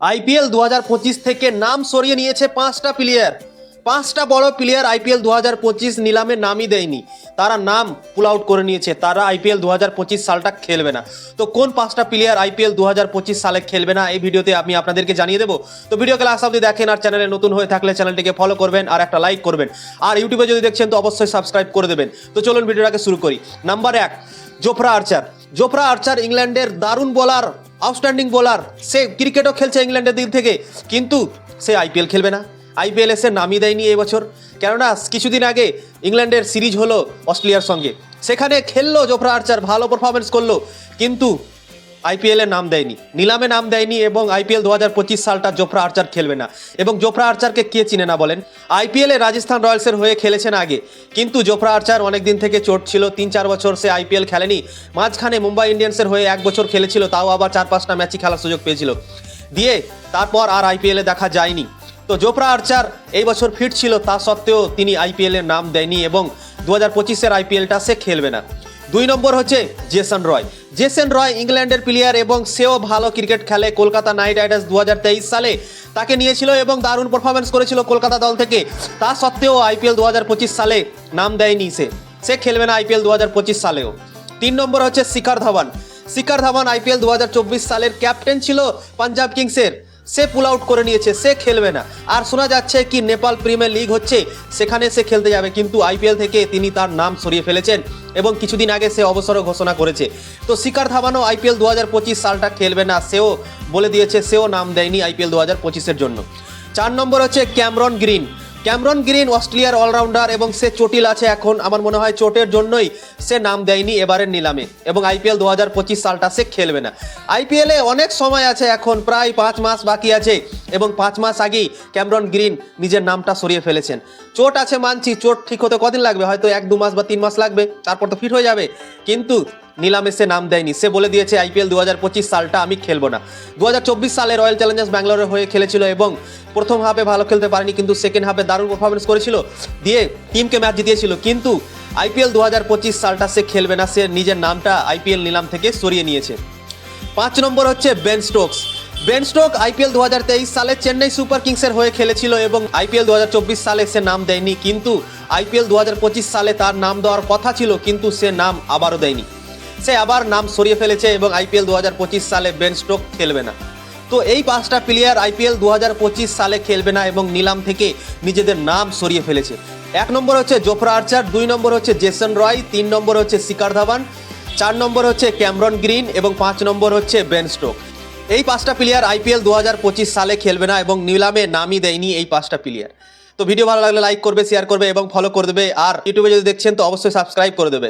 IPL দু হাজার পঁচিশ থেকে নাম সরিয়ে নিয়েছে পাঁচটা প্লেয়ার পাঁচটা বড় প্লেয়ার আইপিএল দু হাজার পঁচিশ নিলামে নামই দেয়নি। তারা নাম পুল আউট করে নিয়েছে। তারা আইপিএল দু হাজার পঁচিশ সালটা খেলবে না। তো কোন পাঁচটা প্লেয়ার আইপিএল দুহাজার পঁচিশ সালে খেলবে না? এই ভিডিওতে আমি আপনাদেরকে জানিয়ে দেবো। তো ভিডিওকে লাস্ট অব্দি দেখেন আর চ্যানেলে নতুন হয়ে থাকলে চ্যানেলটিকে ফলো করবেন আর একটা লাইক করবেন। আর ইউটিউবে যদি দেখছেন তো অবশ্যই সাবস্ক্রাইব করে দেবেন। তো চলুন ভিডিওটাকে শুরু করি। নাম্বার এক জোফরা আর্চার জোফরা আর্চার ইংল্যান্ডের দারুণ বোলার আউটস্ট্যান্ডিং বোলার সে ক্রিকেটও খেলছে ইংল্যান্ডের দিক থেকে। কিন্তু সে আইপিএল খেলবে না। আইপিএল এসে নামই দেয়নি এবছর কেননা কিছুদিন আগে ইংল্যান্ডের সিরিজ হলো অস্ট্রেলিয়ার সঙ্গে। সেখানে খেললো জোফরা আর্চার ভালো পারফরমেন্স করল। কিন্তু আইপিএল নাম দেয়নি। নিলামে নাম দেয়নি এবং আইপিএল দু হাজার পঁচিশ সালটা জোফরা আর্চার খেলবে না। এবং জোফরা আর্চারকে কে চিনে না বলেন? আইপিএলে রাজস্থান রয়্যালসের হয়ে খেলেছেন আগে। কিন্তু জোফরা আর্চার অনেক দিন থেকে চোট ছিল তিন চার বছর সে আইপিএল খেলেনি। মাঝখানে মুম্বাই ইন্ডিয়ান্সের হয়ে এক বছর খেলেছিল, তাও আবার চার পাঁচটা ম্যাচই খেলার সুযোগ পেয়েছিল। দিয়ে তারপর আর আইপিএলে দেখা যায়নি। তো জোফরা আর্চার এই বছর ফিট ছিল, তা সত্ত্বেও তিনি আইপিএল এর নাম দেয়নি এবং দু হাজার পঁচিশের আইপিএলটা সে খেলবে না। দুই নম্বর হচ্ছে জেসন রয়। জেসন রয় ইংল্যান্ডের প্লেয়ার এবং সেও ভালো ক্রিকেট খেলে কলকাতা নাইট রাইডার্স দু হাজার তেইশ সালে। তাকে নিয়েছিল এবং দারুণ পারফরমেন্স করেছিল কলকাতা দল থেকে। তা সত্ত্বেও আইপিএল দু হাজার পঁচিশ সালে নাম দেয়নি সে। সে খেলবে না আইপিএল দু হাজার পঁচিশ সালেও। তিন নম্বর হচ্ছে শিখর ধাওয়ান। শিখর ধাওয়ান আইপিএল দু হাজার চব্বিশ সালের ক্যাপ্টেন ছিল পাঞ্জাব কিংসের। সে পুল আউট করে নিয়েছে, সে খেলবে না। আর শোনা যাচ্ছে কি নেপাল প্রিমিয়ার লিগ হচ্ছে, সেখানে সে খেলতে যাবে। কিন্তু আইপিএল থেকে তিনি তার নাম সরিয়ে ফেলেছেন এবং কিছুদিন আগে সে অবসর ঘোষণা করেছে। তো শিকার ধাবানও আইপিএল দু হাজার পঁচিশ সালটা খেলবে না, সেও বলে দিয়েছে, সেও নাম দেয়নি আইপিএল দু হাজার পঁচিশের জন্য। চার নম্বর হচ্ছে ক্যামরন গ্রিন। ক্যামরন গ্রিন অস্ট্রেলিয়ার অলরাউন্ডার এবং সে চটিল আছে এখন। আমার মনে হয় চোটের জন্যই সে নাম দেয়নি এবারের নিলামে। এবং আইপিএল দু হাজার পঁচিশ সালটা সে খেলবে না। আইপিএলে অনেক সময় আছে এখন, প্রায় পাঁচ মাস বাকি আছে এবং পাঁচ মাস আগেই ক্যামরন গ্রিন নিজের নামটা সরিয়ে ফেলেছেন। চোট আছে মানছি, চোট ঠিক হতে কদিন লাগবে? হয়তো এক দু মাস বা তিন মাস লাগবে, তারপর তো ফিট হয়ে যাবে। কিন্তু নিলামে সে নাম দেয়নি। সে বলে দিয়েছে, আইপিএল দু হাজার পঁচিশ সালটা আমি খেলব না। দু হাজার চব্বিশ সালে রয়্যাল চ্যালেঞ্জার্স ব্যাঙ্গালোরের হয়ে খেলেছিল এবং প্রথম হাফে ভালো খেলতে পারেনি, কিন্তু সেকেন্ড হাফে দারুণ পারফরমেন্স করেছিল, দিয়ে টিমকে ম্যাচ জিতিয়েছিল। কিন্তু আইপিএল দু হাজার পঁচিশ সালটা সে খেলবে না, সে নিজের নামটা আইপিএল নিলাম থেকে সরিয়ে নিয়েছে। পাঁচ নম্বর হচ্ছে Ben Stokes Ben Stoke IPL দু হাজার তেইশ সালে চেন্নাই সুপার কিংসের হয়ে খেলেছিল এবং আইপিএল দু হাজার চব্বিশ সালে সে নাম দেয়নি, কিন্তু আইপিএল দু হাজার পঁচিশ সালে তার নাম দেওয়ার কথা ছিল, কিন্তু সে নাম আবারও দেয়নি। সে আবার নাম সরিয়ে ফেলেছে এবং আইপিএল দু হাজার পঁচিশ সালে বেন স্টোক খেলবে না। তো এই পাঁচটা প্লেয়ার আইপিএল দু হাজার পঁচিশ সালে খেলবে না এবং নিলাম থেকে নিজেদের নাম সরিয়ে ফেলেছে। এক নম্বর হচ্ছে জোফরা আর্চার, দুই নম্বর হচ্ছে জেসন রয়, তিন নম্বর হচ্ছে শিকার ধাবান চার নম্বর হচ্ছে ক্যামরন গ্রিন এবং পাঁচ নম্বর হচ্ছে বেন স্টোক এই পাঁচটা প্লেয়ার আইপিএল দু হাজার পঁচিশ সালে খেলবে না এবং নিলামে নামই দেয়নি এই পাঁচটা প্লেয়ার তো ভিডিও ভালো লাগলে লাইক করবে শেয়ার করবে এবং ফলো করে দেবে। আর ইউটিউবে যদি দেখছেন তো অবশ্যই সাবস্ক্রাইব করে দেবে।